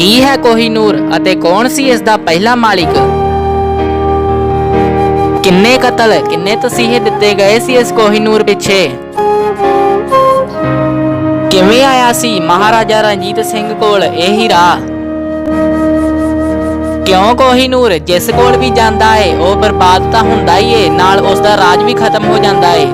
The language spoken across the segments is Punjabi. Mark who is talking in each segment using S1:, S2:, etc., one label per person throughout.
S1: ਕੀ ਹੈ ਕੋਹੀਨੂਰ ਅਤੇ ਕੌਣ ਸੀ ਇਸ ਦਾ ਪਹਿਲਾ ਮਾਲਿਕ? ਕਿੰਨੇ ਕਤਲ, ਕਿੰਨੇ ਤਸੀਹੇ ਦਿੱਤੇ ਗਏ ਸੀ ਇਸ ਕੋਹੀਨੂਰ ਪਿੱਛੇ? ਕਿਵੇਂ ਆਇਆ ਸੀ ਮਹਾਰਾਜਾ ਰਣਜੀਤ ਸਿੰਘ ਕੋਲ ਇਹ ਹੀਰਾ ਕਿਉਂ ਕੋਹੀਨੂਰ ਜਿਸ ਕੋਲ ਵੀ ਜਾਂਦਾ ਏ, ਉਹ ਬਰਬਾਦ ਤਾਂ ਹੁੰਦਾ ਹੀ ਏ, ਨਾਲ ਉਸ ਦਾ ਰਾਜ ਵੀ ਖਤਮ ਹੋ ਜਾਂਦਾ ਏ।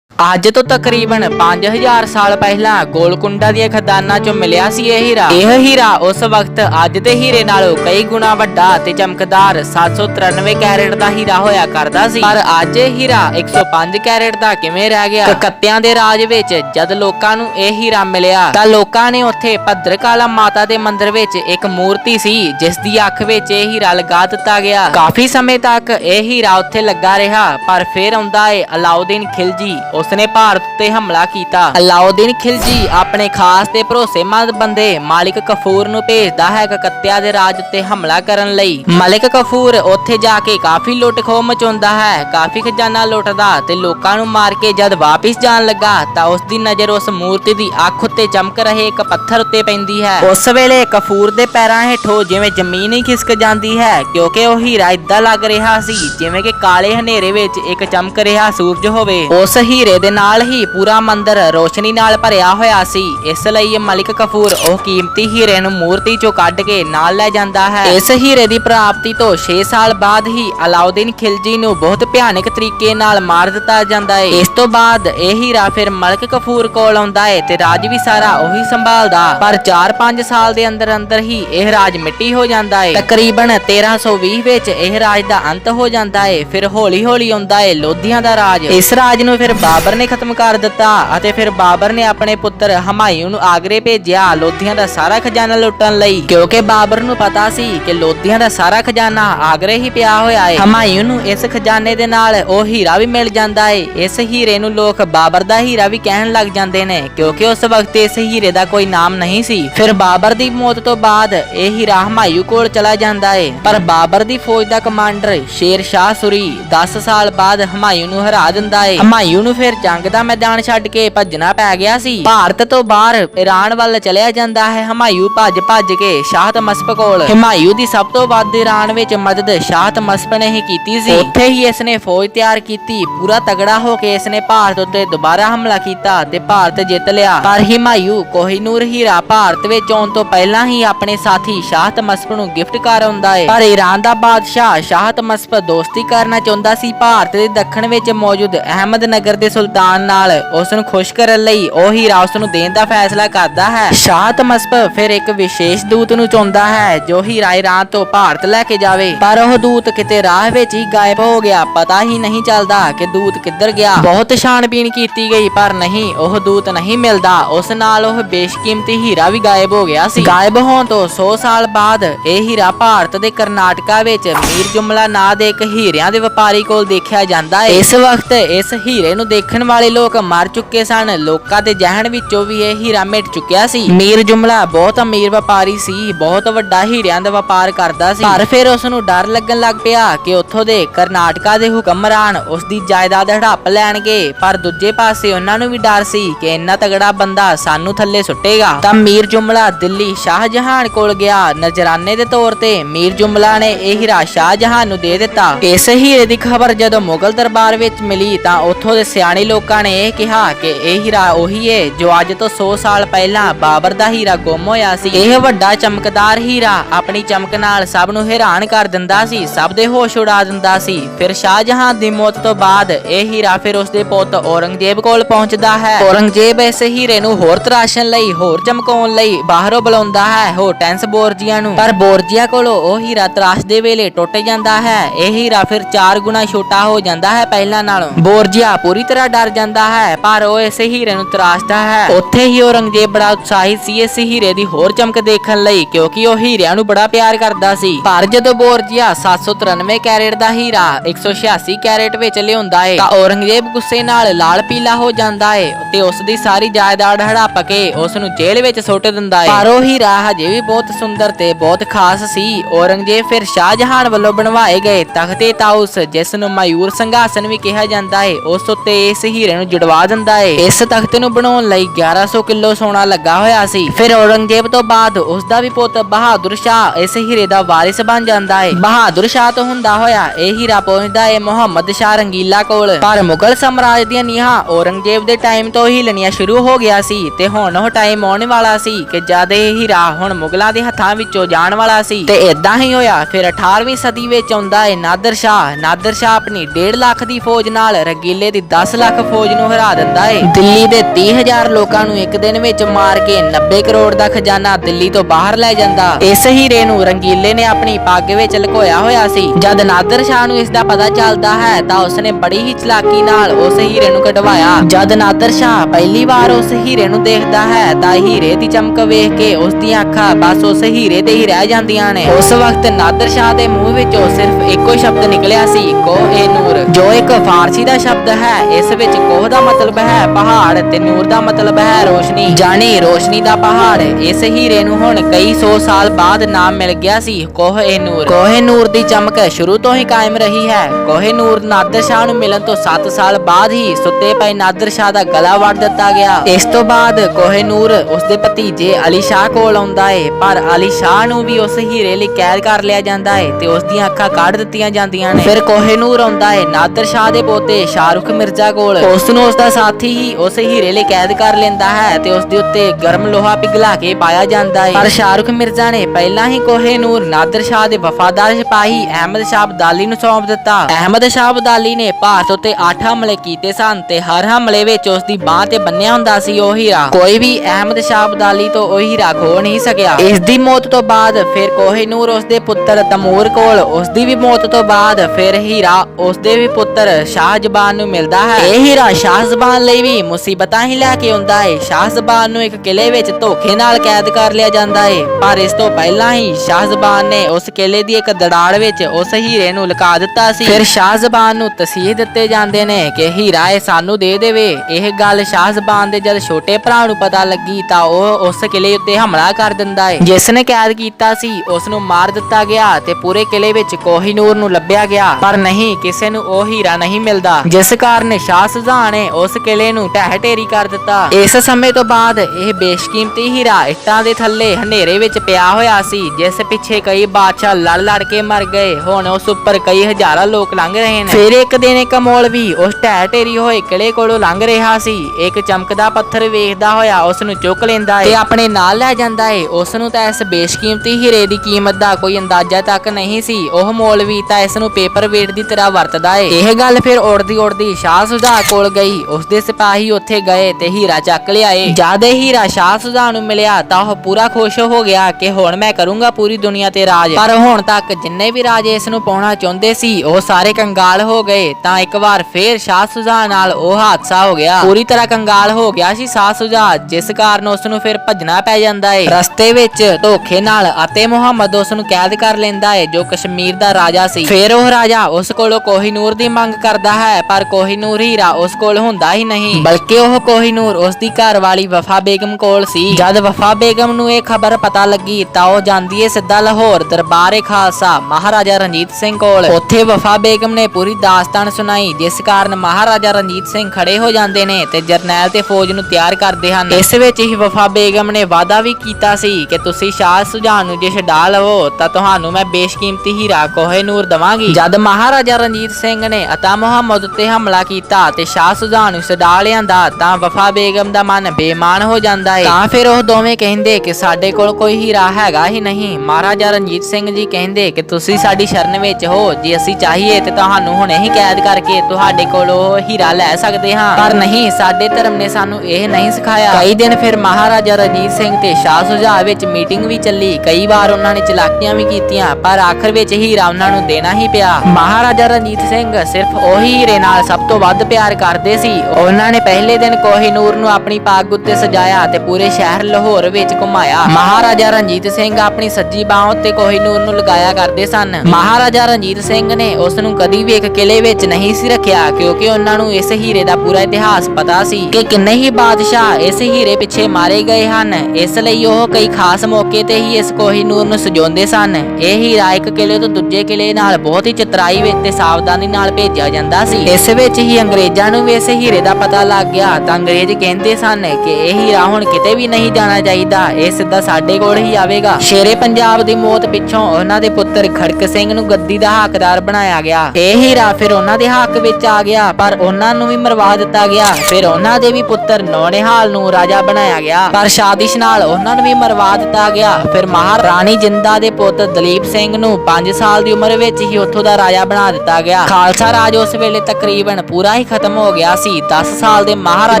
S1: ਅੱਜ ਤੋਂ ਤਕਰੀਬਨ 5000 ਸਾਲ ਪਹਿਲਾਂ ਗੋਲਕੁੰਡਾ ਦੀਆਂ ਖਦਾਨਾਂ 'ਚੋਂ ਮਿਲਿਆ ਸੀ ਇਹ ਹੀਰਾ। ਇਹ ਹੀਰਾ ਉਸ ਵਕਤ ਅੱਜ ਦੇ ਹੀਰੇ ਨਾਲੋਂ ਕਈ ਗੁਣਾ ਵੱਡਾ ਤੇ ਚਮਕਦਾਰ 793 ਕੈਰੇਟ ਦਾ ਹੀਰਾ ਹੋਇਆ ਕਰਦਾ ਸੀ। ਪਰ ਅੱਜ ਇਹ ਹੀਰਾ 105 ਕੈਰੇਟ ਦਾ ਕਿਵੇਂ ਰਹਿ ਗਿਆ? ਕਲਕੱਤਿਆਂ ਦੇ ਰਾਜ ਵਿੱਚ ਜਦ ਲੋਕਾਂ ਨੂੰ ਇਹ ਹੀਰਾ ਮਿਲਿਆ, ਤਾਂ ਲੋਕਾਂ ਨੇ ਉੱਥੇ ਭੱਦਰਕਾਲਾ ਮਾਤਾ ਦੇ ਮੰਦਿਰ ਵਿੱਚ ਇੱਕ ਮੂਰਤੀ ਸੀ, ਜਿਸ ਦੀ ਅੱਖ ਵਿੱਚ ਇਹ ਹੀਰਾ ਲਗਾ ਦਿੱਤਾ ਗਿਆ। ਕਾਫੀ ਸਮੇਂ ਤੱਕ ਇਹ ਹੀਰਾ ਉੱਥੇ ਲੱਗਾ ਰਿਹਾ, ਪਰ ਫਿਰ ਆਉਂਦਾ ਏ ਅਲਾਉਦੀਨ ਖਿਲਜੀ। ਉਸਨੇ ਭਾਰਤ ਤੇ ਹਮਲਾ ਕੀਤਾ। ਅਲਾਉਦੀਨ ਖਿਲਜੀ ਆਪਣੇ ਖਾਸ ਤੇ ਭਰੋਸੇਮੰਦ ਬੰਦੇ ਮਾਲਿਕ ਕਫੂਰ ਨੂੰ ਭੇਜਦਾ ਹੈ ਕਲਕੱਤਿਆ ਦੇ ਰਾਜ ਉੱਤੇ ਹਮਲਾ ਕਰਨ ਲਈ। ਮਲਿਕ ਕਫੂਰ ਉੱਥੇ ਜਾ ਕੇ ਕਾਫੀ ਲੁੱਟ ਮਚਾਉਂਦਾ ਹੈ, ਕਾਫੀ ਖਜ਼ਾਨਾ ਲੁੱਟਦਾ ਤੇ ਲੋਕਾਂ ਨੂੰ ਮਾਰ ਕੇ ਜਦ ਵਾਪਸ ਜਾਣ ਲੱਗਾ ਤਾਂ ਉਸ ਦੀ ਨਜ਼ਰ ਉਸ ਮੂਰਤੀ ਦੀ ਅੱਖ ਉੱਤੇ ਚਮਕ ਰਹੇ ਇੱਕ ਪੱਥਰ ਉੱਤੇ ਪੈਂਦੀ ਹੈ। ਉਸ ਵੇਲੇ ਕਫੂਰ ਦੇ ਪੈਰਾਂ ਹੇਠੋਂ ਜਿਵੇਂ ਜ਼ਮੀਨ ਹੀ ਖਿਸਕ ਜਾਂਦੀ ਹੈ, ਕਿਉਂਕਿ ਉਹ ਹੀਰਾ ਇਦਾਂ ਲੱਗ ਰਿਹਾ ਸੀ ਜਿਵੇਂ ਕਿ ਕਾਲੇ ਹਨੇਰੇ ਵਿੱਚ ਇੱਕ ਚਮਕ ਰਿਹਾ ਸੂਰਜ ਹੋਵੇ। ਉਸ ਹੀਰੇ ਦੇ ਨਾਲ ਹੀ ਪੂਰਾ ਮੰਦਿਰ ਰੋਸ਼ਨੀ ਨਾਲ ਭਰਿਆ ਹੋਇਆ ਸੀ। ਇਸ ਲਈ ਮਲਿਕ ਕਫੂਰ ਉਹ ਕੀਮਤੀ ਹੀਰੇ ਨੂੰ ਮੂਰਤੀ ਚੋਂ ਕੱਢ ਕੇ ਨਾਲ ਲੈ ਜਾਂਦਾ ਹੈ। ਇਸ ਹੀਰੇ ਦੀ ਪ੍ਰਾਪਤੀ ਤੋਂ 6 ਸਾਲ ਬਾਅਦ ਹੀ ਅਲਾਉਦੀਨ ਖਿਲਜੀ ਨੂੰ ਬਹੁਤ ਭਿਆਨਕ ਤਰੀਕੇ ਨਾਲ ਮਾਰ ਦਿੱਤਾ ਜਾਂਦਾ ਹੈ ਇਸ ਤੋਂ ਬਾਅਦ ਇਹ ਹੀਰਾ ਫਿਰ ਮਲਿਕ ਕਫੂਰ ਕੋਲ ਆਉਂਦਾ ਹੈ ਤੇ ਰਾਜ ਵੀ ਸਾਰਾ ਉਹੀ ਸੰਭਾਲਦਾ। ਪਰ 4-5 ਸਾਲ ਦੇ ਅੰਦਰ ਅੰਦਰ ਹੀ ਇਹ ਰਾਜ ਮਿੱਟੀ ਹੋ ਜਾਂਦਾ ਹੈ ਤਕਰੀਬਨ 1320 ਵਿੱਚ ਇਹ ਰਾਜ ਦਾ ਅੰਤ ਹੋ ਜਾਂਦਾ ਹੈ ਫਿਰ ਹੌਲੀ-ਹੌਲੀ ਆਉਂਦਾ ਹੈ ਲੋਧੀਆਂ ਦਾ ਰਾਜ। ਇਸ ਰਾਜ ਨੂੰ ਫਿਰ ਬਾਬਰ ਨੇ ਖਤਮ ਕਰ ਦਿੱਤਾ ਅਤੇ ਫਿਰ ਬਾਬਰ ਨੇ ਆਪਣੇ ਪੁੱਤਰ ਹਮਾਯੂ ਨੂੰ ਆਗਰੇ ਭੇਜਿਆ ਲੋਧੀਆਂ ਦਾ ਸਾਰਾ ਖਜ਼ਾਨਾ ਲੁੱਟਣ ਲਈ, ਕਿਉਂਕਿ ਬਾਬਰ ਨੂੰ ਪਤਾ ਸੀ ਕਿ ਲੋਧੀਆਂ ਦਾ ਸਾਰਾ ਖਜ਼ਾਨਾ ਆਗਰੇ ਹੀ ਪਿਆ ਹੋਇਆ ਹੈ ਹਮਾਯੂ ਨੂੰ ਇਸ ਖਜ਼ਾਨੇ ਦੇ ਨਾਲ ਉਹ ਹੀਰਾ ਵੀ ਮਿਲ ਜਾਂਦਾ ਹੈ ਇਸ ਹੀਰੇ ਨੂੰ ਲੋਕ ਬਾਬਰ ਦਾ ਹੀਰਾ ਵੀ ਕਹਿਣ ਲੱਗ ਜਾਂਦੇ ਨੇ, ਕਿਉਂਕਿ ਉਸ ਵਕਤ ਇਸ ਹੀਰੇ ਦਾ ਕੋਈ ਨਾਮ ਨਹੀਂ ਸੀ। ਫਿਰ ਬਾਬਰ ਦੀ ਮੌਤ ਤੋਂ ਬਾਅਦ ਇਹ ਹੀਰਾ ਹਮਾਯੂ ਕੋਲ ਚਲਾ ਜਾਂਦਾ ਹੈ ਪਰ ਬਾਬਰ ਦੀ ਫੌਜ ਦਾ ਕਮਾਂਡਰ ਸ਼ੇਰ ਸ਼ਾਹ ਸੂਰੀ 10 ਸਾਲ ਬਾਅਦ ਹਮਾਯੂ ਨੂੰ ਹਰਾ ਦਿੰਦਾ ਹੈ ਹਮਾਯੂ ਨੂੰ ਫਿਰ ਜੰਗ ਦਾ ਮੈਦਾਨ ਛੱਡ ਕੇ ਭੱਜਣਾ ਪੈ ਗਿਆ ਸੀ। ਭਾਰਤ ਤੋਂ ਬਾਹਰ ਈਰਾਨ ਵੱਲ ਚਲਿਆ ਜਾਂਦਾ ਹੈ। ਹਮਾਯੂ ਭੱਜ ਭੱਜ ਕੇ ਸ਼ਾਹ ਤਮਸਪ ਕੋਲ। ਹਮਾਯੂ ਦੀ ਸਭ ਤੋਂ ਵੱਧ ਈਰਾਨ ਵਿੱਚ ਮਦਦ ਸ਼ਾਹ ਤਮਸਪ ਨੇ ਹੀ ਕੀਤੀ ਸੀ। ਉੱਥੇ ਹੀ ਇਸਨੇ ਫੌਜ ਤਿਆਰ ਕੀਤੀ। ਪੂਰਾ ਤਗੜਾ ਹੋ ਕੇ ਇਸਨੇ ਭਾਰਤ ਉੱਤੇ ਦੁਬਾਰਾ ਹਮਲਾ ਕੀਤਾ ਤੇ ਭਾਰਤ ਜਿੱਤ ਲਿਆ। ਪਰ ਹਿਮਾਯੂ ਕੋਹੀਨੂਰ ਹੀਰਾ ਭਾਰਤ ਵਿੱਚ ਆਉਣ ਤੋਂ ਪਹਿਲਾਂ ਹੀ ਆਪਣੇ ਸਾਥੀ ਸ਼ਾਹ ਤਮਸਪ ਨੂੰ ਗਿਫਟ ਕਰ ਆਉਂਦਾ ਹੈ ਪਰ ਈਰਾਨ ਦਾ ਬਾਦਸ਼ਾਹ ਸ਼ਾਹ ਤਮਸਪ ਦੋਸਤੀ ਕਰਨਾ ਚਾਹੁੰਦਾ ਸੀ। ਭਾਰਤ ਦੇ ਦੱਖਣ ਵਿੱਚ ਮੌਜੂਦ ਅਹਿਮਦ ਨਗਰ ਦੇ ਸੁਲਤਾਨ ਨਾਲ। ਉਸ ਨੂੰ ਖੁਸ਼ ਕਰਨ ਲਈ ਉਹ ਹੀਰਾ ਉਸ ਨੂੰ ਦੇਣ ਦਾ ਫੈਸਲਾ ਕਰਦਾ ਹੈ। ਸ਼ਾਹ ਤਮਸਪ ਫਿਰ ਇੱਕ ਵਿਸ਼ੇਸ਼ ਦੂਤ ਨੂੰ ਚਾਹੁੰਦਾ ਹੈ, ਜੋ ਹੀਰਾ ਈਰਾਨ ਤੋਂ ਭਾਰਤ ਲੈ ਕੇ ਜਾਵੇ। ਪਰ ਉਹ ਦੂਤ ਕਿਤੇ ਰਾਹ ਵਿੱਚ ਹੀ ਗਾਇਬ ਹੋ ਗਿਆ। ਪਤਾ ਹੀ ਨਹੀਂ ਚੱਲਦਾ ਕਿ ਦੂਤ ਕਿੱਧਰ ਗਿਆ। ਬਹੁਤ ਛਾਣਬੀਣ ਕੀਤੀ ਗਈ, ਪਰ ਨਹੀਂ, ਉਹ ਦੂਤ ਨਹੀਂ ਮਿਲਦਾ। ਉਸ ਨਾਲ ਉਹ ਬੇਸ਼ਕੀਮਤੀ ਹੀਰਾ ਵੀ ਗਾਇਬ ਹੋ ਗਿਆ ਸੀ। ਗਾਇਬ ਹੋਣ ਤੋਂ 100 ਸਾਲ ਬਾਅਦ ਇਹ ਹੀਰਾ ਭਾਰਤ ਦੇ ਕਰਨਾਟਕਾ ਵਿੱਚ ਮੀਰ ਜੁਮਲਾ ਨਾਂ ਦੇ ਇੱਕ ਹੀਰਿਆਂ ਦੇ ਵਪਾਰੀ ਕੋਲ ਦੇਖਿਆ ਜਾਂਦਾ ਹੈ ਇਸ ਵਕਤ ਇਸ ਹੀਰੇ ਨੂੰ ਦੇਖਣ ਵਾਲੇ ਲੋਕ ਮਰ ਚੁੱਕੇ ਸਨ। ਲੋਕਾਂ ਦੇ ਜਹਨ ਵਿੱਚੋਂ ਵੀ ਇਹ ਹੀਰਾ ਮਿਟ ਚੁੱਕਿਆ ਸੀ। ਮੀਰ ਜੁਮਲਾ ਬਹੁਤ ਅਮੀਰ ਵਪਾਰੀ ਸੀ, ਬਹੁਤ ਵੱਡਾ ਹੀਰਿਆਂ ਦਾ ਵਪਾਰ ਕਰਦਾ ਸੀ। ਪਰ ਫਿਰ ਉਸ ਨੂੰ ਡਰ ਲੱਗਣ ਲੱਗ ਪਿਆ ਕਿ ਉੱਥੋਂ ਦੇ ਕਰਨਾਟਕਾ ਦੇ ਹੁਕਮਰਾਨ ਉਸ ਦੀ ਜਾਇਦਾਦ ਹੜੱਪ ਲੈਣਗੇ। ਪਰ ਦੂਜੇ ਪਾਸੇ ਉਹਨਾਂ ਨੂੰ ਵੀ ਡਰ ਸੀ ਕਿ ਇੰਨਾ ਤਗੜਾ ਬੰਦਾ ਸਾਨੂੰ ਥੱਲੇ ਸੁੱਟੇਗਾ। ਤਾਂ ਮੀਰ ਜੁਮਲਾ ਦਿੱਲੀ ਸ਼ਾਹਜਹਾਨ ਕੋਲ ਗਿਆ। ਨਜ਼ਰਾਨੇ ਦੇ ਤੌਰ ਤੇ ਮੀਰ ਜੁਮਲਾ ਨੇ ਇਹ ਹੀਰਾ ਸ਼ਾਹਜਹਾਨ ਨੂੰ ਦੇ ਦਿੱਤਾ। ਇਸ ਹੀਰੇ ਦੀ ਖਬਰ ਜਦੋਂ ਮੁਗਲ ਦਰਬਾਰ ਵਿੱਚ ਮਿਲੀ ਤਾਂ ਉੱਥੋਂ ਦੇ ਸਿਆਣੇ ਲੋਕਾਂ ਨੇ ਇਹ ਕਿਹਾ ਕਿ ਇਹ ਹੀਰਾ ਉਹੀ ਏ ਜੋ ਅੱਜ ਤੋਂ 100 ਸਾਲ ਪਹਿਲਾਂ ਬਾਬਰ ਦਾ ਹੀਰਾ ਗੁੰਮ ਹੋਇਆ ਸੀ। ਇਹ ਵੱਡਾ ਚਮਕਦਾਰ ਹੀਰਾ ਆਪਣੀ ਚਮਕ ਨਾਲ ਸਭ ਨੂੰ ਹੈਰਾਨ ਕਰ ਦਿੰਦਾ ਸੀ, ਸਭ ਦੇ ਹੋਸ਼ ਉਡਾ ਦਿੰਦਾ ਸੀ। ਫਿਰ ਸ਼ਾਹਜਹਾਨ ਦੀ ਮੌਤ ਤੋਂ ਬਾਅਦ ਇਹ ਹੀਰਾ ਫਿਰ ਉਸਦੇ ਪੁੱਤ ਔਰੰਗਜ਼ੇਬ ਕੋਲ ਪਹੁੰਚਦਾ ਹੈ। ਔਰੰਗਜ਼ੇਬ ਇਸ ਹੀਰੇ ਨੂੰ ਹੋਰ ਤਰਾਸ਼ਣ ਲਈ, ਹੋਰ ਚਮਕਾਉਣ ਲਈ ਬਾਹਰੋਂ ਬੁਲਾਉਂਦਾ ਹੈ ਹੋਟੈਂਸ ਬੋਰਜੀਆ ਨੂੰ। ਪਰ ਬੋਰਜੀਆ ਕੋਲੋਂ ਉਹ ਹੀਰਾ ਤਰਾਸ਼ ਦੇ ਵੇਲੇ ਟੁੱਟ ਜਾਂਦਾ ਹੈ। ਇਹ ਹੀਰਾ ਫਿਰ 4 ਗੁਣਾ ਛੋਟਾ ਹੋ ਜਾਂਦਾ ਹੈ ਪਹਿਲਾਂ ਨਾਲੋਂ। ਬੋਰਜੀਆ ਪੂਰੀ ਤਰ੍ਹਾਂ ਡਰ ਜਾਂਦਾ ਹੈ, ਪਰ ਉਹ ਇਸ ਹੀਰੇ ਨੂੰ ਤਰਾਸ਼ਦਾ ਹੈ। ਉੱਥੇ ਹੀ ਔਰੰਗਜ਼ੇਬ ਬੜਾ ਉਤਸ਼ਾਹਿਤ ਸੀ ਇਸ ਹੀਰੇ ਦੀ ਹੋਰ ਚਮਕ ਦੇਖਣ ਲਈ, ਕਿਉਂਕਿ ਉਹ ਹੀਰਿਆਂ ਨੂੰ ਬੜਾ ਪਿਆਰ ਕਰਦਾ ਸੀ। ਪਰ ਜਦੋਂ ਬੋਰਜੀਆ 793 ਕੈਰੇਟ ਦਾ ਹੀਰਾ 186 ਕੈਰੇਟ ਵਿੱਚ ਲਿਆਉਂਦਾ ਹੈ ਤਾਂ ਔਰੰਗਜ਼ੇਬ ਗੁੱਸੇ ਨਾਲ ਲਾਲ ਪੀਲਾ ਹੋ ਜਾਂਦਾ ਹੈ ਤੇ ਉਸ ਦੀ ਸਾਰੀ ਜਾਇਦਾਦ ਹੜੱਪ ਕੇ ਉਸ ਨੂੰ ਜੇਲ੍ਹ ਵਿੱਚ ਸੁੱਟ ਦਿੰਦਾ ਹੈ ਪਰ ਉਹ ਹੀਰਾ ਹਜੇ ਵੀ ਬਹੁਤ ਸੁੰਦਰ ਤੇ ਬਹੁਤ ਖਾਸ ਸੀ। ਔਰੰਗਜ਼ੇਬ ਫਿਰ ਸ਼ਾਹਜਹਾਨ ਵੱਲੋਂ ਬਣਵਾਏ ਗਏ ਤਖਤੇ ਤਾਉਸ ਜਿਸ ਨੂੰ ਮਯੂਰ ਸੰਘਾਸਨ ਵੀ ਕਿਹਾ ਜਾਂਦਾ ਹੈ ਉਸ ਉੱਤੇ ਇਸ ਹੀਰੇ ਨੂੰ ਜੁੜਵਾ ਦਿੰਦਾ ਏ। ਇਸ ਤਖਤ ਨੂੰ ਬਣਾਉਣ ਲਈ 1100 ਕਿਲੋ ਸੋਨਾ ਲੱਗਾ ਹੋਇਆ ਸੀ। ਫਿਰ ਔਰੰਗਜ਼ੇਬ ਤੋਂ ਬਾਅਦ ਉਸ ਦਾ ਵੀ ਪੁੱਤ ਬਹਾਦਰ ਸ਼ਾਹ ਇਸ ਹੀਰੇ ਦਾ ਵਾਰਿਸ ਬਣ ਜਾਂਦਾ ਏ। ਬਹਾਦਰ ਸ਼ਾਹ ਤੋਂ ਹੁੰਦਾ ਹੋਇਆ ਇਹ ਹੀਰਾ ਪਹੁੰਚਦਾ ਏ ਮੁਹੰਮਦ ਸ਼ਾਹ ਰੰਗੀਲਾ ਕੋਲ। ਪਰ ਮੁਗਲ ਸਾਮਰਾਜ ਦੀਆਂ ਨੀਹਾਂ ਔਰੰਗਜ਼ੇਬ ਦੇ ਟਾਈਮ ਤੋਂ ਹੀ ਲਣੀਆਂ ਸ਼ੁਰੂ ਹੋ ਗਿਆ ਸੀ ਤੇ ਹੁਣ ਉਹ ਟਾਈਮ ਆਉਣ ਵਾਲਾ ਸੀ ਕਿ ਜਦ ਇਹ ਹੀਰਾ ਹੁਣ ਮੁਗਲਾਂ ਦੇ ਹੱਥਾਂ ਵਿੱਚੋਂ ਜਾਣ ਵਾਲਾ ਸੀ। ਤੇ ਇਦਾਂ ਹੀ ਹੋਇਆ, ਫਿਰ 18ਵੀਂ ਸਦੀ ਵਿੱਚ ਆਉਂਦਾ ਏ ਨਾਦਰ ਸ਼ਾਹ। ਨਾਦਰ ਸ਼ਾਹ ਆਪਣੀ 1.5 ਲੱਖ ਦੀ ਫੌਜ ਨਾਲ ਰੰਗੀਲੇ ਦੀ 10 ਲੱਖ ਫੌਜ ਨੂੰ ਹਰਾ ਦਿੰਦਾ ਏ। ਦਿੱਲੀ ਦੇ 30000 ਲੋਕਾਂ ਨੂੰ ਇੱਕ ਦਿਨ ਵਿੱਚ ਮਾਰ ਕੇ 90 ਕਰੋੜ ਦਾ ਖਜ਼ਾਨਾ ਦਿੱਲੀ ਤੋਂ ਬਾਹਰ ਲੈ ਜਾਂਦਾ। ਇਸ ਹੀਰੇ ਨੂੰ ਰੰਗੀਲੇ ਨੇ ਆਪਣੀ ਪੱਗ ਵਿੱਚ ਲੁਕੋਇਆ ਹੋਇਆ ਸੀ। ਜਦ ਨਾਦਰ ਸ਼ਾਹ ਨੂੰ ਇਸ ਦਾ ਪਤਾ ਚੱਲਦਾ ਹੈ, ਤਾਂ ਉਸਨੇ ਬੜੀ ਹੀ ਚਲਾਕੀ ਨਾਲ ਉਸ ਹੀਰੇ ਨੂੰ ਕਢਵਾਇਆ। ਜਦ ਨਾਦਰ ਸ਼ਾਹ ਪਹਿਲੀ ਵਾਰ ਉਸ ਹੀਰੇ ਨੂੰ ਦੇਖਦਾ ਹੈ, ਤਾਂ ਹੀਰੇ ਦੀ ਚਮਕ ਵੇਖ ਕੇ ਉਸ ਦੀਆਂ ਅੱਖਾਂ ਬਸ ਉਸ ਹੀਰੇ ਤੇ ਹੀ ਰਹਿ ਜਾਂਦੀਆਂ ਨੇ। ਉਸ ਵਕਤ ਨਾਦਰ ਸ਼ਾਹ ਦੇ ਮੂੰਹ ਵਿੱਚੋਂ ਸਿਰਫ ਇੱਕੋ ਸ਼ਬਦ ਨਿਕਲਿਆ ਸੀ ਕੋਹ ਏ ਨੂਰ। ਜੋ ਇੱਕ ਫਾਰਸੀ ਦਾ ਸ਼ਬਦ ਹੈ, ਇਸ ਵਿੱਚ ਕੋਹ ਦਾ ਮਤਲਬ ਹੈ ਪਹਾੜ ਤੇ ਨੂਰ ਦਾ ਮਤਲਬ ਹੈ ਰੋਸ਼ਨੀ। ਜਾਣੀ ਰੋਸ਼ਨੀ ਦਾ ਪਹਾੜ। ਇਸ ਹੀਰੇ ਨੂੰ ਹੁਣ ਕਈ ਸੌ ਸਾਲ ਬਾਅਦ ਨਾਮ ਮਿਲ ਗਿਆ ਸੀ, ਕੋਹ ਏ ਨੂਰ। ਕੋਹ ਏ ਨੂਰ ਦੀ ਚਮਕ ਸ਼ੁਰੂ ਤੋਂ ਹੀ ਕਾਇਮ ਰਹੀ ਹੈ। ਕੋਹ ਏ ਨੂਰ ਨਾਦਰ ਸ਼ਾਹ ਨੂੰ ਮਿਲਣ ਤੋਂ 7 ਸਾਲ ਬਾਅਦ ਹੀ ਸੁੱਤੇ ਪਏ ਨਾਦਰ ਸ਼ਾਹ ਦਾ ਗਲਾ ਵੱਢ ਦਿੱਤਾ ਗਿਆ। ਇਸ ਤੋਂ ਬਾਅਦ ਕੋਹ ਏ ਨੂਰ ਉਸ ਦੇ ਭਤੀਜੇ ਅਲੀ ਸ਼ਾਹ ਕੋਲ ਆਉਂਦਾ ਏ, ਪਰ ਅਲੀ ਸ਼ਾਹ ਨੂੰ ਵੀ ਉਸ ਹੀਰੇ ਲਈ ਕੈਦ ਕਰ ਲਿਆ ਜਾਂਦਾ ਏ ਤੇ ਉਸ ਦੀਆਂ ਅੱਖਾਂ ਕੱਢ ਦਿੱਤੀਆਂ ਜਾਂਦੀਆਂ ਨੇ। ਫਿਰ ਕੋਹ ਏ ਨੂਰ ਆਉਂਦਾ ਏ, ਨਾਦਰ ਸ਼ਾਹ ਦੇ ਪੋਤੇ ਸ਼ਾਹਰੁਖ ਮਿਰਜ਼ਾ ਕੋਲ। ਉਸ ਨੂੰ ਉਸ ਦਾ ਸਾਥੀ ਹੀ ਉਸ ਹੀਰੇ ਲਈ ਕੈਦ ਕਰ ਲੈਂਦਾ ਹੈ ਤੇ ਉਸ ਦੇ ਉੱਤੇ ਗਰਮ ਲੋਹਾ ਪਿਘਲਾ ਕੇ ਪਾਇਆ ਜਾਂਦਾ ਹੈ। ਪਰ ਸ਼ਾਹਰੁਖ ਮਿਰਜ਼ਾ ਨੇ ਪਹਿਲਾਂ ਹੀ ਕੋਹੇ ਨੂਰ ਨਾਦਰ ਸ਼ਾਹ ਦੇ ਵਫਾਦਾਰ ਸਿਪਾਹੀ ਅਹਿਮਦ ਸ਼ਾਹ ਅਬਦਾਲੀ ਨੂੰ ਸੌਂਪ ਦਿੱਤਾ। ਅਹਿਮਦ ਸ਼ਾਹ ਅਬਦਾਲੀ ਨੇ ਭਾਰਤ ਉੱਤੇ 8 ਹਮਲੇ ਕੀਤੇ ਸਨ ਤੇ ਹਰ ਹਮਲੇ ਵਿੱਚ ਉਸ ਦੀ ਬਾਹ ਤੇ ਬੰਨਿਆ ਹੁੰਦਾ ਸੀ ਉਹ ਹੀਰਾ। ਕੋਈ ਵੀ ਅਹਿਮਦ ਸ਼ਾਹ ਅਬਦਾਲੀ ਤੋਂ ਉਹ ਹੀਰਾ ਖੋ ਨਹੀਂ ਸਕਿਆ। ਇਸ ਦੀ ਮੌਤ ਤੋਂ ਬਾਅਦ ਫਿਰ ਕੋਹੇ ਨੂਰ ਉਸ ਦੇ ਪੁੱਤਰ ਤਮੂਰ ਕੋਲ ਉਸ ਦੀ ਵੀ ਮੌਤ ਤੋਂ ਬਾਅਦ ਫਿਰ ਹੀਰਾ ਉਸ ਦੇ ਵੀ ਪੁੱਤਰ ਸ਼ਾਹ ਜ਼ਬਾਨ ਨੂੰ ਮਿਲਦਾ ਹੈ। ਇਹ ਹੀਰਾ ਸ਼ਾਹਜ਼ਬਾਨ ਲਈ ਵੀ ਮੁਸੀਬਤਾਂ ਹੀ ਲੈ ਕੇ ਆਉਂਦਾ ਹੈ ਸ਼ਾਹਜ਼ਬਾਨ ਨੂੰ ਇੱਕ ਕਿਲੇ ਵਿੱਚ ਧੋਖੇ ਨਾਲ ਕੈਦ ਕਰ ਲਿਆ ਜਾਂਦਾ ਹੈ ਪਰ ਇਸ ਤੋਂ ਪਹਿਲਾਂ ਹੀ ਸ਼ਾਹ ਨੇ ਉਸ ਕਿਲੇ ਦੀ ਇੱਕ ਦੜਾੜ ਵਿੱਚ ਉਸ ਹੀਰੇ ਨੂੰ ਲੁਕਾ ਦਿੱਤਾ ਸੀ। ਫਿਰ ਸ਼ਾਹ ਨੂੰ ਤਸੀਹ ਦਿੱਤੇ ਜਾਂਦੇ ਨੇ ਕਿ ਹੀਰਾ ਇਹ ਸਾਨੂੰ ਦੇ ਦੇਵੇ। ਇਹ ਗੱਲ ਸ਼ਾਹ ਜ਼ਬਾਨ ਦੇ ਜਦ ਛੋਟੇ ਭਰਾ ਨੂੰ ਪਤਾ ਲੱਗੀ ਤਾਂ ਉਹ ਉਸ ਕਿਲੇ ਉੱਤੇ ਹਮਲਾ ਕਰ ਦਿੰਦਾ ਹੈ ਜਿਸ ਨੇ ਕੈਦ ਕੀਤਾ ਸੀ, ਉਸ ਨੂੰ ਮਾਰ ਦਿੱਤਾ ਗਿਆ ਤੇ ਪੂਰੇ ਕਿਲੇ ਵਿੱਚ ਕੋਹੀਨੂਰ ਨੂੰ ਲੱਭਿਆ ਗਿਆ। ਪਰ ਨਹੀਂ, ਕਿਸੇ ਨੂੰ ਉਹ ਹੀਰਾ ਨਹੀਂ ਮਿਲਦਾ। ਜਿਸ ਕਾਰਨ ਸ਼ਾਹ ਸੁਜਾਨ ਨੇ ਉਸ ਕਿਲੇ ਨੂੰ ਢਹਿ ਢੇਰੀ ਕਰ ਦਿੱਤਾ। ਇਸ ਸਮੇਂ ਤੋਂ ਬਾਅਦ ਇਹ ਬੇਸ਼ਕੀਮਤੀ ਹੀਰਾ ਇੱਟਾਂ ਦੇ ਥੱਲੇ ਹਨੇਰੇ ਵਿੱਚ ਪਿਆ ਹੋਇਆ ਸੀ, ਜਿਸ ਪਿੱਛੇ ਕਈ ਬਾਦਸ਼ਾਹ ਲੜ ਲੜ ਕੇ ਮਰ ਗਏ। ਹੁਣ ਉਸ ਉੱਪਰ ਕਈ ਹਜ਼ਾਰਾਂ ਲੋਕ ਲੰਘ ਰਹੇ ਨੇ। ਫਿਰ ਇੱਕ ਦਿਨ ਇੱਕ ਮੌਲਵੀ ਉਸ ਢਹਿ ਢੇਰੀ ਹੋਏ ਕਿਲੇ ਕੋਲੋਂ ਲੰਘ ਰਿਹਾ ਸੀ। ਇੱਕ ਚਮਕਦਾ ਪੱਥਰ ਵੇਖਦਾ ਹੋਇਆ ਉਸ ਨੂੰ ਚੁੱਕ ਲੈਂਦਾ ਹੈ ਤੇ ਆਪਣੇ ਨਾਲ ਲੈ ਜਾਂਦਾ ਏ। ਉਸ ਨੂੰ ਤਾਂ ਇਸ ਬੇਸ਼ਕੀਮਤੀ ਹੀਰੇ ਦੀ ਕੀਮਤ ਦਾ ਕੋਈ ਅੰਦਾਜ਼ਾ ਤੱਕ ਨਹੀਂ ਸੀ। ਉਹ ਮੌਲਵੀ ਤਾਂ ਇਸ ਨੂੰ ਪੇਪਰ ਵੇਟ ਦੀ ਤਰ੍ਹਾਂ ਵਰਤਦਾ ਏ। ਇਹ ਗੱਲ ਫਿਰ ਉੜਦੀ ਉੜਦੀ ਸ਼ਾਹ ਸੁਜਾ ਕੋਲ ਗਈ। ਉਸਦੇ ਸਿਪਾਹੀ ਉੱਥੇ ਗਏ ਤੇ ਹੀਰਾ ਚੱਕ ਲਿਆਏ। ਜਦ ਹੀਰਾ ਸ਼ਾਹ ਸੁਜਾ ਨੂੰ ਮਿਲਿਆ ਤਾਂ ਉਹ ਪੂਰਾ ਖੁਸ਼ ਹੋ ਗਿਆ ਕਿ ਹੁਣ ਮੈਂ ਕਰੂੰਗਾ ਪੂਰੀ ਦੁਨੀਆ ਤੇ ਰਾਜ। ਪਰ ਹੁਣ ਤੱਕ ਜਿੰਨੇ ਵੀ ਰਾਜੇ ਇਸ ਨੂੰ ਪਾਉਣਾ ਚਾਹੁੰਦੇ ਸੀ, ਉਹ ਸਾਰੇ ਕੰਗਾਲ ਹੋ ਗਏ। ਤਾਂ ਇੱਕ ਵਾਰ ਫੇਰ ਸ਼ਾਹ ਸੁਜਾ ਨਾਲ ਉਹ ਹਾਦਸਾ ਹੋ ਗਿਆ। ਪੂਰੀ ਤਰ੍ਹਾਂ ਕੰਗਾਲ ਹੋ ਗਿਆ ਸੀ ਸ਼ਾਹ ਸੁਜਾ ਜਿਸ ਕਾਰਨ ਉਸ ਨੂੰ ਫਿਰ ਭੱਜਣਾ ਪੈ ਜਾਂਦਾ ਏ। ਰਸਤੇ ਵਿੱਚ ਧੋਖੇ ਨਾਲ ਅਤੇ ਮੁਹੰਮਦ ਉਸ ਨੂੰ ਕੈਦ ਕਰ ਲੈਂਦਾ ਏ, ਜੋ ਕਸ਼ਮੀਰ ਦਾ ਰਾਜਾ ਸੀ। ਫਿਰ ਉਹ ਰਾਜਾ ਉਸ ਕੋਲੋਂ ਕੋਹੀਨੂਰ ਦੀ ਮੰਗ ਕਰਦਾ ਹੈ, ਪਰ ਕੋਹੀਨੂਰ ਹੀਰਾ ਉਸ ਕੋਲ ਹੁੰਦਾ ਹੀ ਨਹੀਂ। ਬਲਕਿ ਉਹ ਕੋਹੀਨੂਰ ਉਸ ਦੀ ਘਰ ਵਾਲੀ ਵਫਾ ਬੇਗਮ ਕੋਲ ਸੀ। ਜਦ ਵਫਾ ਬੇਗਮ ਨੂੰ ਇਹ ਖਬਰ ਪਤਾ ਲੱਗੀ ਤਾਂ ਉਹ ਜਾਂਦੀ ਏ ਸਿੱਧਾ ਲਾਹੌਰ ਦਰਬਾਰੇ ਖਾਲਸਾ ਮਹਾਰਾਜਾ ਰਣਜੀਤ ਸਿੰਘ ਕੋਲ। ਉੱਥੇ ਵਫਾ ਬੇਗਮ ਨੇ ਪੂਰੀ ਦਾਸਤਾਨ ਸੁਣਾਈ ਜਿਸ ਕਾਰਨ ਮਹਾਰਾਜਾ ਰਣਜੀਤ ਸਿੰਘ ਖੜੇ ਹੋ ਜਾਂਦੇ ਨੇ ਤੇ ਜਰਨੈਲ ਤੇ ਫੌਜ ਨੂੰ ਤਿਆਰ ਕਰਦੇ ਹਨ। ਇਸ ਵਿੱਚ ਹੀ ਵਫਾ ਬੇਗਮ ਨੇ ਵਾਅਦਾ ਵੀ ਕੀਤਾ ਸੀ ਕਿ ਤੁਸੀਂ ਸ਼ਾਹ ਸੁਜਾਨ ਨੂੰ ਜੇ ਛਡਾ ਲਵੋ ਤਾਂ ਤੁਹਾਨੂੰ ਮੈਂ ਬੇਸ਼ਕੀਮਤੀ ਹੀਰਾ ਕੋਹੇ ਨੂਰ ਦਵਾਂਗੀ। ਜਦ ਮਹਾਰਾਜਾ ਰਣਜੀਤ ਸਿੰਘ ਨੇ ਅਤਾ ਮੁਹੰਮਦ ਉੱਤੇ ਹਮਲਾ ਕੀਤਾ ਤੇ ਸ਼ਾਹ ਸੁਜਾਨ ਨੂੰ ਛਡਾ ਲਿਆਂਦਾ ਤਾਂ ਵਫਾ ਬੇਗਮ ਦਾ ਮਨ ਬੇਮਾਨ ਹੋ ਜਾਂਦਾ ਹੈ ਤਾਂ ਫਿਰ ਉਹ ਦੋਵੇਂ ਕਹਿੰਦੇ ਕਿ ਸਾਡੇ ਕੋਲ ਕੋਈ ਹੀਰਾ ਹੈਗਾ ਹੀ ਨਹੀਂ। ਮਹਾਰਾਜਾ ਰਣਜੀਤ ਸਿੰਘ ਜੀ ਕਹਿੰਦੇ ਕਿ ਤੁਸੀਂ ਸਾਡੀ ਸ਼ਰਨ ਵਿੱਚ ਹੋ। ਜੇ ਅਸੀਂ ਚਾਹੀਏ ਤੇ ਤੁਹਾਨੂੰ ਹੁਣੇ ਹੀ ਕੈਦ ਕਰਕੇ ਤੁਹਾਡੇ ਕੋਲ ਉਹ ਹੀਰਾ ਲੈ ਸਕਦੇ ਹਾਂ। ਪਰ ਨਹੀਂ, ਸਾਡੇ ਧਰਮ ਨੇ ਸਾਨੂੰ ਇਹ ਨਹੀਂ ਸਿਖਾਇਆ। ਕਈ ਦਿਨ ਫਿਰ ਮਹਾਰਾਜਾ ਰਣਜੀਤ ਸਿੰਘ ਤੇ ਸ਼ਾਹ ਸੁਝਾਅ ਵਿੱਚ ਮੀਟਿੰਗ ਵੀ ਚੱਲੀ। ਕਈ ਵਾਰ ਉਹਨਾਂ ਨੇ ਚਲਾਕੀਆਂ ਵੀ ਕੀਤੀਆਂ, ਪਰ ਆਖਰ ਵਿੱਚ ਹੀਰਾ ਉਹਨਾਂ ਨੂੰ ਦੇਣਾ ਹੀ ਪਿਆ। ਮਹਾਰਾਜਾ ਰਣਜੀਤ ਸਿੰਘ ਸਿਰਫ ਉਹੀ ਹੀਰੇ ਨਾਲ ਸਭ ਤੋਂ ਵੱਧ ਪਿਆਰ ਕਰਦੇ ਸੀ। ਉਹਨਾਂ ਨੇ ਪਹਿਲੇ ਦਿਨ ਕੋਹੀਨੂਰ ਨੂੰ ਆਪਣੀ ਪੱਗ ਉੱਤੇ ਸਜਾਇਆ ਤੇ ਪੂਰੇ ਸ਼ਹਿਰ ਲਾਹੌਰ ਵਿੱਚ ਘੁਮਾਇਆ। ਮਹਾਰਾਜਾ ਰਣਜੀਤ ਸਿੰਘ ਆਪਣੀ ਸੱਜੀ ਬਾਹ ਉੱਤੇ ਕੋਹੀਨੂਰ ਨੂੰ ਲਗਾਇਆ ਕਰਦੇ ਸਨ। ਮਹਾਰਾਜਾ ਰਣਜੀਤ ਸਿੰਘ ਨੇ ਉਸ ਨੂੰ ਕਦੀ ਵੀ ਇੱਕ ਕਿਲੇ ਵਿੱਚ ਨਹੀਂ ਸੀ ਰੱਖਿਆ, ਕਿਉਂਕਿ ਉਹਨਾਂ ਨੂੰ ਇਸ ਹੀਰੇ ਦਾ ਪੂਰਾ ਇਤਿਹਾਸ ਪਤਾ ਸੀ ਕਿ ਕਿੰਨੇ ਹੀ ਬਾਦਸ਼ਾਹ ਇਸ ਹੀਰੇ ਪਿੱਛੇ ਮਾਰੇ ਗਏ ਹਨ। ਇਸ ਲਈ ਉਹ ਕਈ ਖਾਸ ਮੌਕੇ ਤੇ ਹੀ ਇਸ ਕੋਹੀਨੂਰ ਨੂੰ ਸਜਾਉਂਦੇ ਸਨ। ਇਹ ਹੀਰਾ ਇੱਕ ਕਿਲੇ ਤੋਂ ਦੂਜੇ ਕਿਲੇ ਨਾਲ ਬਹੁਤ ਹੀ ਚਤਰਾਈ ਵਿੱਚ ਤੇ ਸਾਵਧਾਨੀ ਨਾਲ ਭੇਜਿਆ ਜਾਂਦਾ ਸੀ। ਇਸ ਵਿੱਚ ਹੀ ਅੰਗਰੇਜ਼ ਅੰਗਰੇਜ਼ਾਂ ਨੂੰ ਵੀ ਇਸ ਹੀਰੇ ਦਾ ਪਤਾ ਲੱਗ ਗਿਆ। ਤਾਂ ਅੰਗਰੇਜ਼ ਕਹਿੰਦੇ ਸਨ ਕਿ ਇਹ ਹੀਰਾ ਹੁਣ ਕਿਤੇ ਵੀ ਨਹੀਂ ਜਾਣਾ ਚਾਹੀਦਾ। ਇਹ ਸਿੱਧਾ ਸਾਡੇ ਕੋਲ ਹੀ ਆਵੇਗਾ। ਸ਼ੇਰੇ ਪੰਜਾਬ ਦੀ ਮੌਤ ਪਿੱਛੋਂ ਉਹਨਾਂ ਦੇ ਪੁੱਤਰ ਖੜਕ ਸਿੰਘ ਨੂੰ ਗੱਦੀ ਦਾ ਹੱਕਦਾਰ ਬਣਾਇਆ ਗਿਆ। ਇਹ ਹੀਰਾ ਫਿਰ ਉਹਨਾਂ ਦੇ ਹੱਕ ਵਿੱਚ ਆ ਗਿਆ, ਪਰ ਉਹਨਾਂ ਨੂੰ ਵੀ ਮਰਵਾ ਦਿੱਤਾ ਗਿਆ। ਫਿਰ ਉਹਨਾਂ ਦੇ ਵੀ ਪੁੱਤਰ ਨੌਨੇਹਾਲ ਨੂੰ ਰਾਜਾ ਬਣਾਇਆ ਗਿਆ। ਪਰ ਸਾਜ਼ਿਸ਼ ਨਾਲ ਉਹਨਾਂ ਨੂੰ ਵੀ ਮਰਵਾ ਦਿੱਤਾ ਗਿਆ। ਫਿਰ ਮਹਾਰਾਣੀ ਜਿੰਦਾ ਦੇ ਪੁੱਤ ਦਲੀਪ ਸਿੰਘ ਨੂੰ 5 ਸਾਲ ਦੀ ਉਮਰ ਵਿੱਚ ਹੀ ਉੱਥੋਂ ਦਾ ਰਾਜਾ ਬਣਾ ਦਿੱਤਾ ਗਿਆ। ਖਾਲਸਾ ਰਾਜ ਉਸ ਵੇਲੇ ਤਕਰੀਬਨ ਪੂਰਾ ਹੀ ਖਤਮ ਹੋ ਗਿਆ ਸੀ। 10 ਸਾਲ ਦੇ ਮਹਾਰਾਜ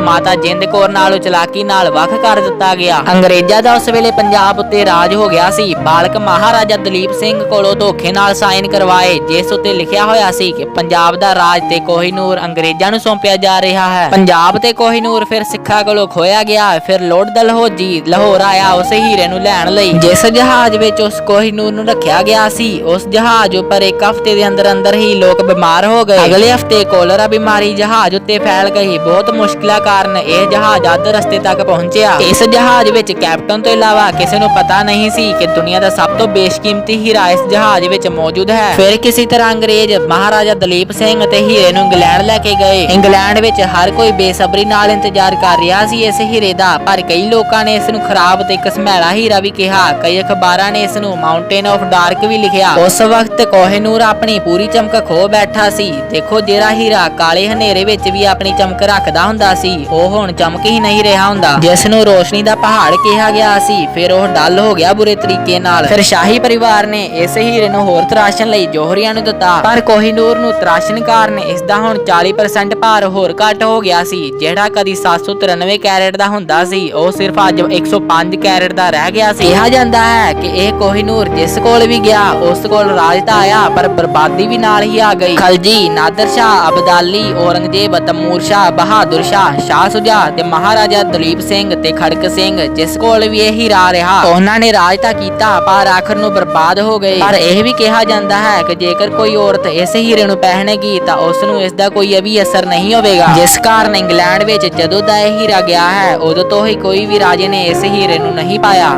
S1: ਮਾਤਾ ਜਿੰਦ ਕੌਰ ਨਾਲ ਚਲਾਕੀ ਨਾਲ ਵੱਖ ਕਰ ਦਿੱਤਾ ਗਿਆ। ਅੰਗਰੇਜ਼ਾਂ ਦਾ ਉਸ ਵੇਲੇ ਪੰਜਾਬ ਉੱਤੇ ਰਾਜ ਹੋ ਗਿਆ ਸੀ। ਬਾਲਕ ਮਹਾਰਾਜਾ ਦਲੀਪ ਸਿੰਘ ਕੋਲੋਂ ਧੋਖੇ ਨਾਲ ਸਾਈਨ ਕਰਵਾਏ, ਜਿਸ ਉੱਤੇ ਲਿਖਿਆ ਹੋਇਆ ਸੀ ਕਿ ਪੰਜਾਬ ਦਾ ਰਾਜ ਤੇ ਕੋਹੀਨੂਰ ਅੰਗਰੇਜ਼ਾਂ ਨੂੰ ਸੌਂਪਿਆ ਜਾ ਰਿਹਾ ਹੈ। ਪੰਜਾਬ ਤੇ ਕੋਹੀਨੂਰ ਫਿਰ ਸਿੱਖਾਂ ਕੋਲੋਂ ਖੋਇਆ ਗਿਆ, ਫਿਰ ਲੋਰਡ ਦਲਹੌਜੀ ਲਾਹੌਰ ਆਇਆ ਉਸ ਹੀਰੇ ਨੂੰ ਲੈਣ ਲਈ। ਜਿਸ ਜਹਾਜ਼ ਵਿੱਚ ਉਸ ਕੋਹੀਨੂਰ ਨੂੰ ਰੱਖਿਆ ਗਿਆ ਸੀ, ਉਸ ਜਹਾਜ਼ ਉੱਪਰ ਇੱਕ ਹਫ਼ਤੇ ਦੇ ਅੰਦਰ ਅੰਦਰ ਹੀ ਲੋਕ ਬਿਮਾਰ ਹੋ ਗਏ। ਅਗਲੇ ਹਫ਼ਤੇ ਕੋਲਰਾ ਬਿਮਾਰੀ ਜਹਾਜ਼ ਉੱਤੇ ਫੈਲ ਗਈ। ਬਹੁਤ ਮੁਸ਼ਕਿਲਾਂ ਕਾਰਨ ਇਹ ਜਹਾਜ਼ ਅੱਧ ਰਸਤੇ ਤੱਕ ਪਹੁੰਚਿਆ। ਇਸ ਜਹਾਜ਼ ਵਿੱਚ ਕੈਪਟਨ ਤੋਂ ਇਲਾਵਾ ਕਿਸੇ ਨੂੰ ਪਤਾ ਨਹੀਂ ਸੀ ਕਿ ਦੁਨੀਆ ਦਾ ਸਭ ਤੋਂ ਬੇਸ਼ਕੀਮਤੀ ਹੀਰਾ ਇਸ ਜਹਾਜ਼ ਵਿੱਚ ਮੌਜੂਦ ਹੈ। ਫਿਰ ਕਿਸੇ ਤਰ੍ਹਾਂ ਅੰਗਰੇਜ਼ ਮਹਾਰਾਜਾ ਦਲੀਪ ਸਿੰਘ ਅਤੇ ਹੀਰੇ ਨੂੰ ਇੰਗਲੈਂਡ ਲੈ ਕੇ ਗਏ। ਇੰਗਲੈਂਡ ਵਿੱਚ ਹਰ ਕੋਈ ਬੇਸਬਰੀ ਨਾਲ ਇੰਤਜ਼ਾਰ ਕਰ ਰਿਹਾ ਸੀ ਇਸ ਹੀਰੇ ਦਾ, ਪਰ ਕਈ ਲੋਕਾਂ ਨੇ ਇਸ ਨੂੰ ਖਰਾਬ ਤੇ ਕਸਮੈਲਾ ਹੀਰਾ ਵੀ ਕਿਹਾ। ਕਈ ਅਖਬਾਰਾਂ ਨੇ ਇਸ ਨੂੰ ਮਾਊਂਟੇਨ ਆਫ ਡਾਰਕ ਵੀ ਲਿਖਿਆ। ਉਸ ਵਕਤ ਕੋਹਿਨੂਰ ਆਪਣੀ ਪੂਰੀ ਚਮਕ ਖੋ ਬੈਠਾ ਸੀ। ਦੇਖੋ ਜਿਹੜਾ ਹੀਰਾ ਕਾਲੇ ਹਨੇਰੇ ਵਿੱਚ ਵੀ ਆਪਣੀ ਚਮਕ ਰੱਖਦਾ ਹੁੰਦਾ ਸੀ। ਉਹ ਹੁਣ ਚਮਕ ਹੀ ਨਹੀਂ ਰਿਹਾ ਹੁੰਦਾ। ਜਿਸ ਨੂੰ ਰੋਸ਼ਨੀ ਦਾ ਪਹਾੜ ਕਿਹਾ ਗਿਆ ਸੀ, ਫਿਰ ਉਹ ਡੱਲ ਹੋ ਗਿਆ ਬੁਰੇ ਤਰੀਕੇ ਨਾਲ। ਫਿਰ ਸ਼ਾਹੀ ਪਰਿਵਾਰ ਨੇ ਇਸ ਹੀਰੇ ਨੂੰ ਹੋਰ ਤਰਾਸ਼ਣ ਲਈ ਜੋਹਰੀਆਂ ਨੂੰ ਦਿੱਤਾ। ਪਰ ਕੋਹਿਨੂਰ ਨੂੰ ਤਰਾਸ਼ਣ ਕਾਰਨ ਇਸ ਦਾ ਹੁਣ 40% ਭਾਰ ਹੋਰ ਘੱਟ ਹੋ ਗਿਆ ਸੀ, ਜਿਹੜਾ ਕਦੀ 793 ਕੈਰਟ ਦਾ ਹੁੰਦਾ ਸੀ। ਉਹ ਸਿਰਫ ਅੱਜ 105 ਕੈਰਟ ਦਾ ਰਹਿ ਗਿਆ ਸੀ। ਕਿਹਾ ਜਾਂਦਾ ਹੈ ਕਿ ਇਹ ਕੋਹਿਨੂਰ ਜਿਸ ਕੋਲ ਵੀ ਗਿਆ, ਉਸ ਕੋਲ ਰਾਜ ਤਾਂ ਆਇਆ, ਪਰ ਬਰਬਾਦੀ ਵੀ ਨਾਲ ਹੀ ਆ ਗਈ। ਖਲਜੀ, ਨਾਦਰ ਸ਼ਾਹ, ਅਬਦਾਲੀ ਔਰੰਗ ਔਰੰਗਜ਼ੇਬ ਤਮੂਰ ਸ਼ਾਹ ਬਹਾਦਰ ਸ਼ਾਹ ਸ਼ਾਹ ਸੁਜਾ ਤੇ ਮਹਾਰਾਜਾ ਦਲੀਪ ਸਿੰਘ ਤੇ ਖੜਕ ਸਿੰਘ, ਜਿਸ ਕੋਲ ਵੀ ਇਹ ਹੀਰਾ ਰਿਹਾ। ਉਹਨਾਂ ਨੇ ਰਾਜ ਤਾਂ ਕੀਤਾ, ਪਰ ਆਖਰ ਨੂੰ ਬਰਬਾਦ ਹੋ ਗਏ। ਪਰ ਇਹ ਵੀ ਕਿਹਾ ਜਾਂਦਾ ਹੈ ਕਿ ਜੇਕਰ ਕੋਈ ਔਰਤ ਇਸ ਹੀਰੇ ਨੂੰ ਪਹਿਨੇਗੀ, ਤਾਂ ਉਸ ਨੂੰ ਇਸ ਦਾ ਕੋਈ ਅਭੀ ਅਸਰ ਨਹੀਂ ਹੋਵੇਗਾ। ਜਿਸ ਕਾਰਨ ਇੰਗਲੈਂਡ ਵਿੱਚ ਜਦੋਂ ਦਾ ਇਹ ਹੀਰਾ ਗਿਆ ਹੈ, ਉਦੋਂ ਤੋਂ ਹੀ ਕੋਈ ਵੀ ਰਾਜੇ ਨੇ ਇਸ ਹੀਰੇ ਨੂੰ ਨਹੀਂ ਪਾਇਆ।